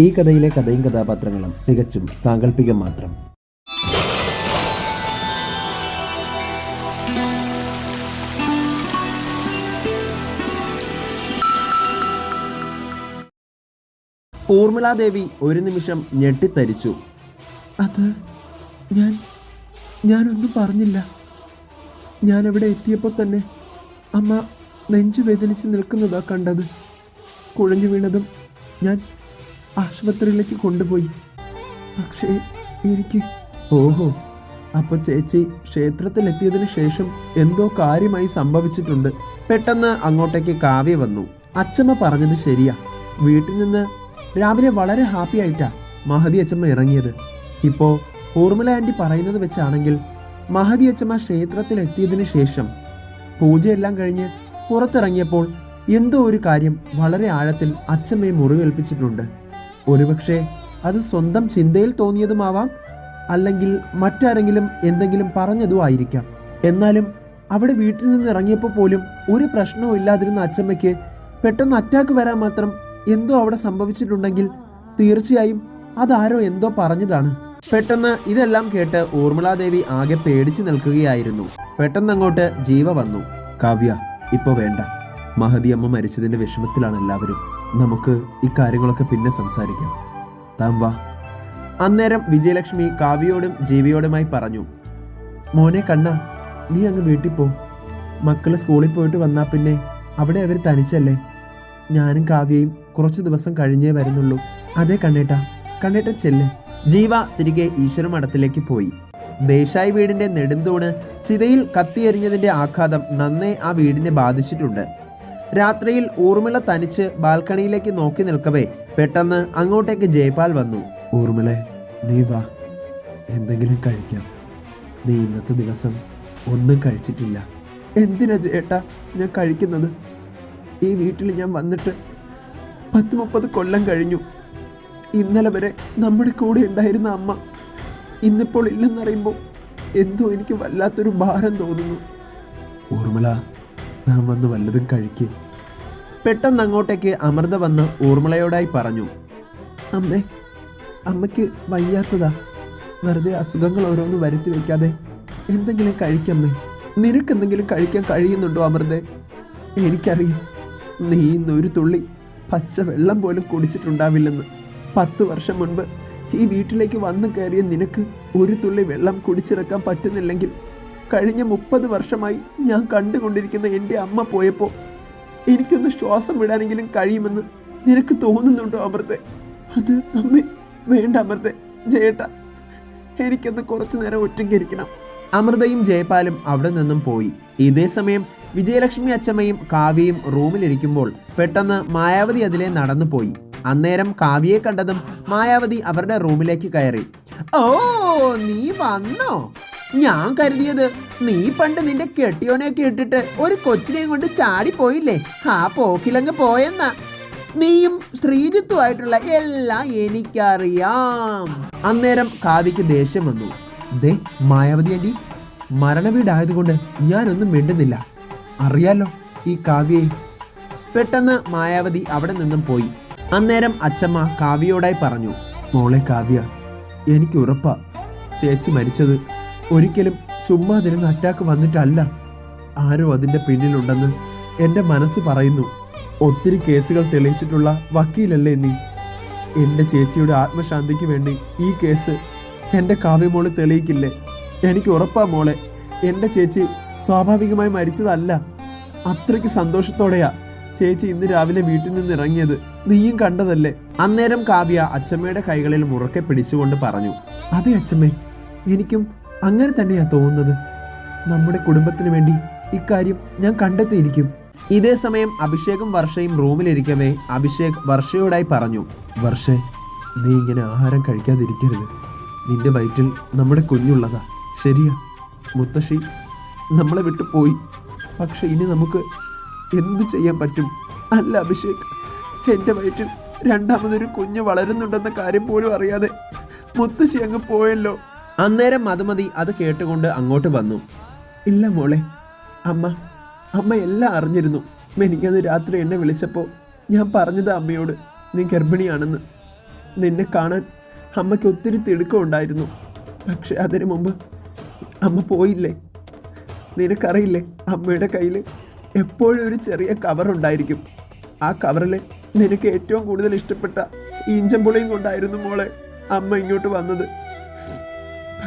ഈ കഥയിലെ കഥയും കഥാപാത്രങ്ങളും തികച്ചും സാങ്കല്പികം മാത്രം. ഊർമിളാദേവി ഒരു നിമിഷം ഞെട്ടിത്തരിച്ചു. അത് ഞാൻ ഞാനൊന്നും പറഞ്ഞില്ല. ഞാൻ അവിടെ എത്തിയപ്പോൾ തന്നെ അമ്മ നെഞ്ചു വേദനിച്ച് നിൽക്കുന്നതാ കണ്ടത്. കുഴഞ്ഞു വീണതും ഞാൻ ആശുപത്രിയിലേക്ക് കൊണ്ടുപോയി. പക്ഷേ എനിക്ക് ഓഹോ അപ്പോൾ ചേച്ചി ക്ഷേത്രത്തിലെത്തിയതിന് ശേഷം എന്തോ കാര്യമായി സംഭവിച്ചിട്ടുണ്ട്. പെട്ടെന്ന് അങ്ങോട്ടേക്ക് കാവ്യ വന്നു. അച്ചമ്മ പറഞ്ഞത് ശരിയാ. വീട്ടിൽ നിന്ന് രാവിലെ വളരെ ഹാപ്പി ആയിട്ടാ മഹതി അച്ചമ്മ ഇറങ്ങിയത്. ഇപ്പോ ഊർമിള ആന്റി പറയുന്നത് വെച്ചാണെങ്കിൽ മഹതി അച്ചമ്മ ക്ഷേത്രത്തിലെത്തിയതിന് ശേഷം പൂജയെല്ലാം കഴിഞ്ഞ് പുറത്തിറങ്ങിയപ്പോൾ എന്തോ ഒരു കാര്യം വളരെ ആഴത്തിൽ അച്ചമ്മയെ മുറിവേൽപ്പിച്ചിട്ടുണ്ട്. ഒരുപക്ഷെ അത് സ്വന്തം ചിന്തയിൽ തോന്നിയതുമാവാം അല്ലെങ്കിൽ മറ്റാരെങ്കിലും എന്തെങ്കിലും പറഞ്ഞതും ആയിരിക്കാം. എന്നാലും അവിടെ വീട്ടിൽ നിന്ന് ഇറങ്ങിയപ്പോൾ പോലും ഒരു പ്രശ്നവും ഇല്ലാതിരുന്ന അച്ചമ്മയ്ക്ക് പെട്ടെന്ന് അറ്റാക്ക് വരാൻ മാത്രം എന്തോ അവിടെ സംഭവിച്ചിട്ടുണ്ടെങ്കിൽ തീർച്ചയായും അതാരോ എന്തോ പറഞ്ഞതാണ്. പെട്ടെന്ന് ഇതെല്ലാം കേട്ട് ഊർമിളാദേവി ആകെ പേടിച്ചു നിൽക്കുകയായിരുന്നു. പെട്ടെന്ന് അങ്ങോട്ട് ജീവ വന്നു. കാവ്യ ഇപ്പൊ വേണ്ട. മഹതി അമ്മ മരിച്ചതിന്റെ വിഷമത്തിലാണ് എല്ലാവരും. നമുക്ക് ഇക്കാര്യങ്ങളൊക്കെ കാര്യങ്ങളൊക്കെ പിന്നെ സംസാരിക്കാം. താൻ വാ. അന്നേരം വിജയലക്ഷ്മി കാവ്യയോടും ജീവിയോടുമായി പറഞ്ഞു മോനെ കണ്ണ നീ അങ്ങ് വീട്ടിൽ പോ. മക്കൾ സ്കൂളിൽ പോയിട്ട് വന്നാൽ പിന്നെ അവിടെ അവർ തനിച്ചല്ലേ. ഞാനും കാവ്യയും കുറച്ച് ദിവസം കഴിഞ്ഞേ വരുന്നുള്ളൂ. അതെ കണ്ണേട്ട കണ്ണേട്ട ചെല്ല്. ജീവ തിരികെ ഈശ്വര മഠത്തിലേക്ക് പോയി. ദേശായി വീടിന്റെ നെടുംതൂണ് ചിതയിൽ കത്തിയെറിഞ്ഞതിന്റെ ആഘാതം നന്നേ ആ വീടിനെ ബാധിച്ചിട്ടുണ്ട്. രാത്രിയിൽ ഊർമിള തനിച്ച് ബാൽക്കണിയിലേക്ക് നോക്കി നിൽക്കവേ പെട്ടെന്ന് അങ്ങോട്ടേക്ക് ജയ്പാൽ വന്നു. ഊർമിളെ നീ വാ. എന്തെങ്കിലും കഴിക്കാം. നീ ഇന്നത്തെ ദിവസം ഒന്നും കഴിച്ചിട്ടില്ല. എന്തിനാ ചേട്ടാ ഞാൻ കഴിക്കുന്നത്? ഈ വീട്ടിൽ ഞാൻ വന്നിട്ട് പത്ത് മുപ്പത് കൊല്ലം കഴിഞ്ഞു. ഇന്നലെ വരെ നമ്മുടെ കൂടെ ഉണ്ടായിരുന്ന അമ്മ ഇന്നിപ്പോൾ ഇല്ലെന്നറിയുമ്പോൾ എന്തോ എനിക്ക് വല്ലാത്തൊരു ഭാരം തോന്നുന്നു. ഊർമിള നാം വന്ന് വല്ലതും കഴിക്ക്. പെട്ടെന്ന് അങ്ങോട്ടേക്ക് അമൃത വന്ന് ഊർമിളയോടായി പറഞ്ഞു അമ്മേ അമ്മയ്ക്ക് വയ്യാത്തതാ. വെറുതെ അസുഖങ്ങൾ ഓരോന്ന് വരുത്തി വയ്ക്കാതെ എന്തെങ്കിലും കഴിക്കമ്മേ. നിനക്ക് എന്തെങ്കിലും കഴിക്കാൻ കഴിയുന്നുണ്ടോ അമൃതേ? എനിക്കറിയാം. നീ ഇന്നൊരു തുള്ളി പച്ച വെള്ളം പോലും കുടിച്ചിട്ടുണ്ടാവില്ലെന്ന്. പത്ത് വർഷം മുൻപ് ഈ വീട്ടിലേക്ക് വന്നു കയറിയ നിനക്ക് ഒരു തുള്ളി വെള്ളം കുടിച്ചിറക്കാൻ പറ്റുന്നില്ലെങ്കിൽ കഴിഞ്ഞ മുപ്പത് വർഷമായി ഞാൻ കണ്ടുകൊണ്ടിരിക്കുന്ന എന്റെ അമ്മ പോയപ്പോൾ എനിക്കൊന്ന് ശ്വാസം വിടാനെങ്കിലും കഴിയുമെന്ന് നിനക്ക് തോന്നുന്നുണ്ടോ അമൃത്തെ അത് അമ്മേ വേണ്ട അമൃത്തെ ജയേട്ട. എനിക്കൊന്ന് കുറച്ചു നേരം ഒറ്റയ്ക്കിരിക്കണം. അമൃതയും ജയപാലും അവിടെ നിന്നും പോയി. ഇതേ സമയം വിജയലക്ഷ്മി അച്ചമ്മയും കാവ്യയും റൂമിലിരിക്കുമ്പോൾ പെട്ടെന്ന് മായാവതി അതിലെ നടന്നു പോയി. അന്നേരം കാവ്യയെ കണ്ടതും മായാവതി അവരുടെ റൂമിലേക്ക് കയറി. ഓ നീ വന്നോ? ഞാൻ കരുതിയത് നീ പണ്ട് നിന്റെ കെട്ടിയോനെ കേട്ടിട്ട് ഒരു കൊച്ചിനെയും കൊണ്ട് ചാടിപ്പോയില്ലേ? ആ പോക്കിലങ്ങ് പോയെന്നാ. നീയും ശ്രീജിത്തുമായിട്ടുള്ള എല്ലാം എനിക്കറിയാം. അന്നേരം കാവ്യക്ക് ദേഷ്യം വന്നു. ദേ മായാവതി ആന്റി മരണവീടായതുകൊണ്ട് ഞാനൊന്നും മിണ്ടുന്നില്ല. അറിയാലോ ഈ കാവ്യയെ. പെട്ടെന്ന് മായാവതി അവിടെ നിന്നും പോയി. അന്നേരം അച്ഛമ്മ കാവ്യയോടായി പറഞ്ഞു മോളെ കാവ്യ എനിക്ക് ഉറപ്പാ. ചേച്ചി മരിച്ചത് ഒരിക്കലും ചുമ്മാതിരുന്ന് അറ്റാക്ക് വന്നിട്ടല്ല. ആരോ അതിന്റെ പിന്നിലുണ്ടെന്ന് എന്റെ മനസ്സ് പറയുന്നു. ഒത്തിരി കേസുകൾ തെളിയിച്ചിട്ടുള്ള വക്കീലല്ലേ നീ? എന്റെ ചേച്ചിയുടെ ആത്മശാന്തിക്ക് വേണ്ടി ഈ കേസ് എന്റെ കാവ്യമോൾ തെളിയിക്കില്ലേ? എനിക്ക് ഉറപ്പാ മോളെ എന്റെ ചേച്ചി സ്വാഭാവികമായി മരിച്ചതല്ല. അത്രയ്ക്ക് സന്തോഷത്തോടെയാ ചേച്ചി ഇന്ന് രാവിലെ വീട്ടിൽ നിന്ന് ഇറങ്ങിയത്. നീയും കണ്ടതല്ലേ? അന്നേരം കാവ്യ അച്ചമ്മയുടെ കൈകളിൽ മുറക്കെ പിടിച്ചുകൊണ്ട് പറഞ്ഞു അതെ അച്ചമ്മേ എനിക്കും അങ്ങനെ തന്നെയാ തോന്നുന്നത്. നമ്മുടെ കുടുംബത്തിനു വേണ്ടി ഇക്കാര്യം ഞാൻ കണ്ടെത്തിയിരിക്കും. ഇതേ സമയം അഭിഷേകും വർഷയും റൂമിലിരിക്കവേ അഭിഷേക് വർഷയോടായി പറഞ്ഞു വർഷ നീ ഇങ്ങനെ ആഹാരം കഴിക്കാതിരിക്കരുത്. നിന്റെ വയറ്റിൽ നമ്മുടെ കുഞ്ഞുള്ളതാ. ശരിയാ. മുത്തശ്ശി നമ്മളെ വിട്ടു പോയി. പക്ഷെ ഇനി നമുക്ക് എന്ത് ചെയ്യാൻ പറ്റും? അല്ല അഭിഷേക് എന്റെ വയറ്റിൽ രണ്ടാമതൊരു കുഞ്ഞ് വളരുന്നുണ്ടെന്ന കാര്യം പോലും അറിയാതെ മുത്തശ്ശി അങ്ങ് പോയല്ലോ. അന്നേരം മതുമതി അത് കേട്ടുകൊണ്ട് അങ്ങോട്ട് വന്നു. ഇല്ല മോളെ അമ്മ അമ്മ എല്ലാം അറിഞ്ഞിരുന്നു. മെനിക്കന്ന് രാത്രി എന്നെ വിളിച്ചപ്പോൾ ഞാൻ പറഞ്ഞത് അമ്മയോട് നീ ഗർഭിണിയാണെന്ന്. നിന്നെ കാണാൻ അമ്മയ്ക്ക് ഒത്തിരി തിടുക്കമുണ്ടായിരുന്നു പക്ഷെ അതിനു മുമ്പ് അമ്മ പോയില്ലേ? നിനക്കറിയില്ലേ അമ്മയുടെ കയ്യിൽ എപ്പോഴും ഒരു ചെറിയ കവർ ഉണ്ടായിരിക്കും. ആ കവറിൽ നിനക്ക് ഏറ്റവും കൂടുതൽ ഇഷ്ടപ്പെട്ട ഈഞ്ചമ്പുളിയും കൊണ്ടായിരുന്നു മോളെ അമ്മ ഇങ്ങോട്ട് വന്നത്.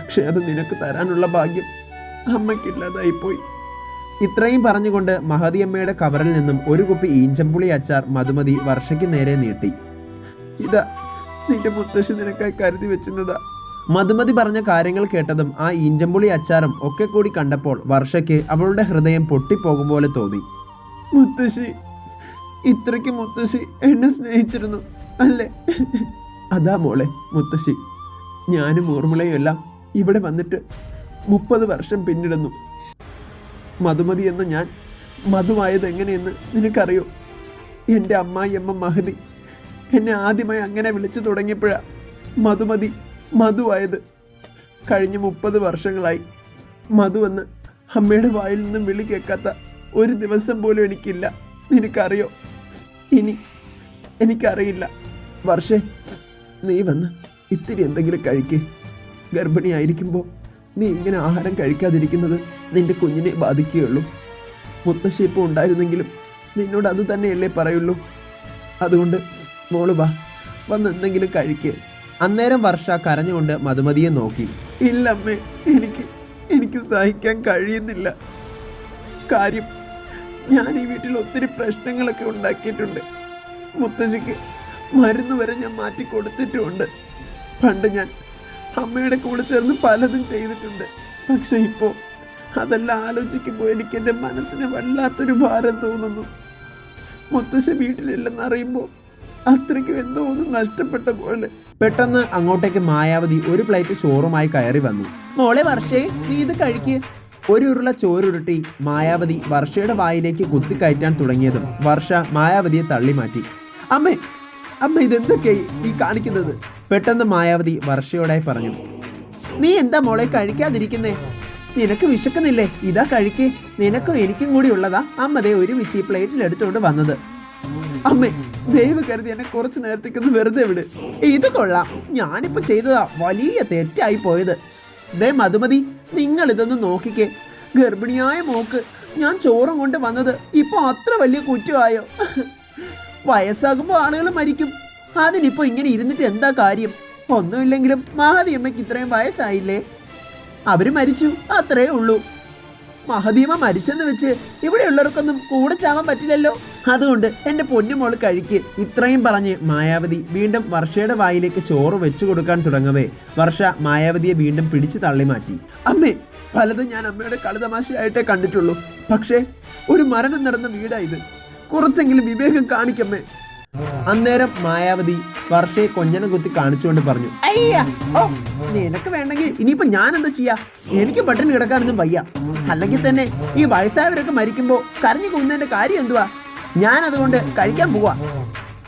പക്ഷെ അത് നിനക്ക് തരാനുള്ള ഭാഗ്യം അമ്മയ്ക്കില്ലാതായിപ്പോയി ഇത്രയും പറഞ്ഞുകൊണ്ട് മഹതിയമ്മയുടെ കവറിൽ നിന്നും ഒരു കുപ്പി ഈഞ്ചമ്പുളി അച്ചാർ മധുമതി വർഷയ്ക്ക് നേരെ നീട്ടി. ഇതാ നിന്റെ മുത്തശ്ശി നിനക്കായി കരുതി വെച്ചിരുന്നതാ. മധുമതി പറഞ്ഞ കാര്യങ്ങൾ കേട്ടതും ആ ഈഞ്ചമ്പുളി അച്ചാറും ഒക്കെ കൂടി കണ്ടപ്പോൾ വർഷയ്ക്ക് അവളുടെ ഹൃദയം പൊട്ടിപ്പോകും പോലെ തോന്നി. മുത്തശ്ശി ഇത്രയ്ക്ക് മുത്തശ്ശി എന്നെ സ്നേഹിച്ചിരുന്നു അല്ലേ? അതാ മോളെ മുത്തശ്ശി. ഞാനും ഊർമിളയും എല്ലാം ഇവിടെ വന്നിട്ട് മുപ്പത് വർഷം പിന്നിടുന്നു. മധുമതി എന്ന ഞാൻ മധുവായത് എങ്ങനെയെന്ന് നിനക്കറിയോ? എന്റെ അമ്മായിയമ്മ മഹതി എന്നെ ആദ്യമായി അങ്ങനെ വിളിച്ചു തുടങ്ങിയപ്പോഴാ മധുമതി മധുവായത്. കഴിഞ്ഞ മുപ്പത് വർഷങ്ങളായി മധു എന്ന് അമ്മയുടെ വായിൽ നിന്നും വിളി കേൾക്കാത്ത ഒരു ദിവസം പോലും എനിക്കില്ല. നിനക്കറിയോ? ഇനി എനിക്കറിയില്ല. വർഷേ നീ വന്ന് ഇത്തിരി എന്തെങ്കിലും കഴിക്ക്. ഗർഭിണിയായിരിക്കുമ്പോൾ നീ ഇങ്ങനെ ആഹാരം കഴിക്കാതിരിക്കുന്നത് നിന്റെ കുഞ്ഞിനെ ബാധിക്കുകയുള്ളൂ. മുത്തശ്ശി ഇപ്പോൾ ഉണ്ടായിരുന്നെങ്കിലും നിന്നോട് അത് തന്നെയല്ലേ പറയുള്ളൂ. അതുകൊണ്ട് മോൾ വാ വന്ന് എന്തെങ്കിലും കഴിക്ക്. അന്നേരം വർഷ കരഞ്ഞുകൊണ്ട് മധുമതിയെ നോക്കി. ഇല്ല അമ്മേ എനിക്ക് എനിക്ക് സഹിക്കാൻ കഴിയുന്നില്ല. കാര്യം ഞാൻ ഈ വീട്ടിൽ ഒത്തിരി പ്രശ്നങ്ങളൊക്കെ ഉണ്ടാക്കിയിട്ടുണ്ട്. മുത്തശ്ശിക്ക് മരുന്ന് വരെ ഞാൻ മാറ്റി കൊടുത്തിട്ടുമുണ്ട്. പണ്ട് ഞാൻ അമ്മയുടെ കൂടെ ചേർന്ന് പലതും ചെയ്തിട്ടുണ്ട്. പക്ഷെ ഇപ്പോൾ അതെല്ലാം ആലോചിക്കുമ്പോൾ എനിക്ക് എന്റെ മനസ്സിന് വല്ലാത്തൊരു ഭാരം തോന്നുന്നു. മുത്തശ്ശി വീട്ടിലില്ലെന്ന് അറിയുമ്പോൾ അത്രയ്ക്കും എന്തോ ഒന്ന് നഷ്ടപ്പെട്ട പോലെ. പെട്ടെന്ന് അങ്ങോട്ടേക്ക് മായാവതി ഒരു പ്ലേറ്റ് ചോറുമായി കയറി വന്നു. മോളെ വർഷേ നീ ഇത് കഴിക്ക്. ഒരു ഉരുള ചോരുരുട്ടി മായാവതി വർഷയുടെ വായിലേക്ക് കുത്തിക്കയറ്റാൻ തുടങ്ങിയതും വർഷ മായാവതിയെ തള്ളി മാറ്റി അമ്മേ അമ്മ ഇതെന്തൊക്കെയായി ഈ കാണിക്കുന്നത്? പെട്ടെന്ന് മായാവതി വർഷയോടായി പറഞ്ഞു. നീ എന്താ മോളെ കഴിക്കാതിരിക്കുന്നേ? നിനക്ക് വിശക്കുന്നില്ലേ? ഇതാ കഴിക്ക്. നിനക്കും എനിക്കും കൂടി ഉള്ളതാ. അമ്മ ദേ ഒരുമിച്ച് ഈ പ്ലേറ്റിൽ എടുത്തുകൊണ്ട് വന്നത്. അമ്മേ ദൈവ കരുതി എന്നെ കുറച്ച് നേരത്തേക്കൊന്ന് വെറുതെ വിട്. ഇത് കൊള്ളാം. ഞാനിപ്പോ ചെയ്തതാ വലിയ തെറ്റായി പോയത്. ദേ മധുമതി നിങ്ങൾ ഇതൊന്ന് നോക്കിക്കേ. ഗർഭിണിയായ മോക്ക് ഞാൻ ചോറും കൊണ്ട് വന്നത് ഇപ്പൊ അത്ര വലിയ കുറ്റമായോ? വയസ്സാകുമ്പോൾ ആളുകൾ മരിക്കും. അതിനിപ്പോ ഇങ്ങനെ ഇരുന്നിട്ട് എന്താ കാര്യം? ഒന്നുമില്ലെങ്കിലും മഹാദീമയ്ക്ക് ഇത്രയും വയസ്സായില്ലേ? അവർ മരിച്ചു അത്രേ ഉള്ളൂ. മഹദീമ മരിച്ചെന്ന് വെച്ച് ഇവിടെയുള്ളവർക്കൊന്നും കൂടെ ചാവാൻ പറ്റില്ലല്ലോ. അതുകൊണ്ട് എന്റെ പൊന്നുമോൾ കഴിക്ക്. ഇത്രയും പറഞ്ഞ് മായാവതി വീണ്ടും വർഷയുടെ വായിലേക്ക് ചോറ് വെച്ചു കൊടുക്കാൻ തുടങ്ങവേ. വർഷ മായാവതിയെ വീണ്ടും പിടിച്ചു തള്ളി മാറ്റി. അമ്മേ പലതും ഞാൻ അമ്മയുടെ കളിതമാശയായിട്ടേ കണ്ടിട്ടുള്ളൂ. പക്ഷേ ഒരു മരണം നടന്ന വീടാ ഇത്. കുറച്ചെങ്കിലും വിവേകം കാണിക്കമ്മേ. അന്നേരം മായാവതി വർഷയെ കൊഞ്ഞനെ കുത്തി കാണിച്ചുകൊണ്ട് പറഞ്ഞു അയ്യ ഓ നിനക്ക് വേണ്ടെങ്കിൽ ഇനിയിപ്പോ ഞാൻ എന്താ ചെയ്യാ? എനിക്ക് ബട്ടൺ കിടക്കാനൊന്നും വയ്യ. അല്ലെങ്കിൽ തന്നെ ഈ വയസ്സായവരൊക്കെ മരിക്കുമ്പോ കരഞ്ഞു കൊന്നതിന്റെ കാര്യം എന്തുവാ? ഞാൻ അതുകൊണ്ട് കഴിക്കാൻ പോവാ.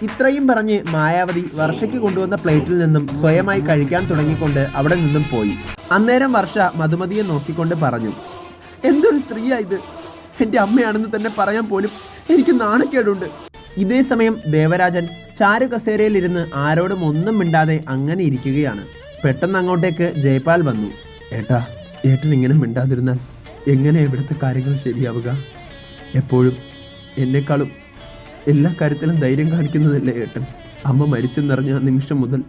ഇത്രയും പറഞ്ഞ് മായാവതി വർഷയ്ക്ക് കൊണ്ടുവന്ന പ്ലേറ്റിൽ നിന്നും സ്വയമായി കഴിക്കാൻ തുടങ്ങിക്കൊണ്ട് അവിടെ നിന്നും പോയി. അന്നേരം വർഷ മധുമതിയെ നോക്കിക്കൊണ്ട് പറഞ്ഞു എന്തൊരു സ്ത്രീയാ ഇത്. എന്റെ അമ്മയാണെന്ന് തന്നെ പറയാൻ പോലും എനിക്ക് നാണക്കേടുണ്ട്. ഇതേ സമയം ദേവരാജൻ ചാരു കസേരയിലിരുന്ന് ആരോടും ഒന്നും മിണ്ടാതെ അങ്ങനെ ഇരിക്കുകയാണ്. പെട്ടെന്ന് അങ്ങോട്ടേക്ക് ജയ്പാൽ വന്നു. ഏട്ടാ ഏട്ടൻ ഇങ്ങനെ മിണ്ടാതിരുന്നാൽ എങ്ങനെ ഇവിടുത്തെ കാര്യങ്ങൾ ശരിയാവുക? എപ്പോഴും എന്നെക്കാളും എല്ലാ കാര്യത്തിലും ധൈര്യം കാണിക്കുന്നതല്ലേ ഏട്ടൻ? അമ്മ മരിച്ചെന്നറിഞ്ഞ നിമിഷം മുതൽ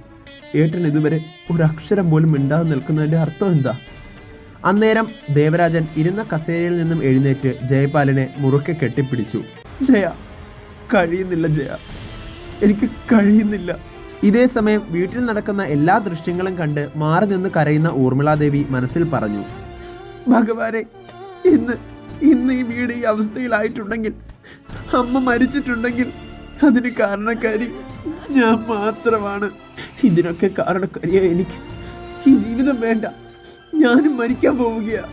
ഏട്ടൻ ഇതുവരെ ഒരക്ഷരം പോലും മിണ്ടാതെ നിൽക്കുന്നതിന്റെ അർത്ഥം എന്താ? അന്നേരം ദേവരാജൻ ഇരുന്ന കസേരയിൽ നിന്നും എഴുന്നേറ്റ് ജയപാലിനെ മുറുക്കെ കെട്ടിപ്പിടിച്ചു. ജയ കഴിയുന്നില്ല ജയ. എനിക്ക് കഴിയുന്നില്ല. ഇതേ സമയം വീട്ടിൽ നടക്കുന്ന എല്ലാ ദൃശ്യങ്ങളും കണ്ട് മാറി നിന്ന് കരയുന്ന ഊർമിളാദേവി മനസ്സിൽ പറഞ്ഞു ഭഗവാനെ ഇന്ന് ഇന്ന് ഈ വീട് ഈ അവസ്ഥയിലായിട്ടുണ്ടെങ്കിൽ അമ്മ മരിച്ചിട്ടുണ്ടെങ്കിൽ അതിന് കാരണക്കാരി ഞാൻ മാത്രമാണ്. ഇതിനൊക്കെ കാരണക്കാരിയ എനിക്ക് ഈ ജീവിതം വേണ്ട. ഞാനും മരിക്കാൻ പോവുകയാ.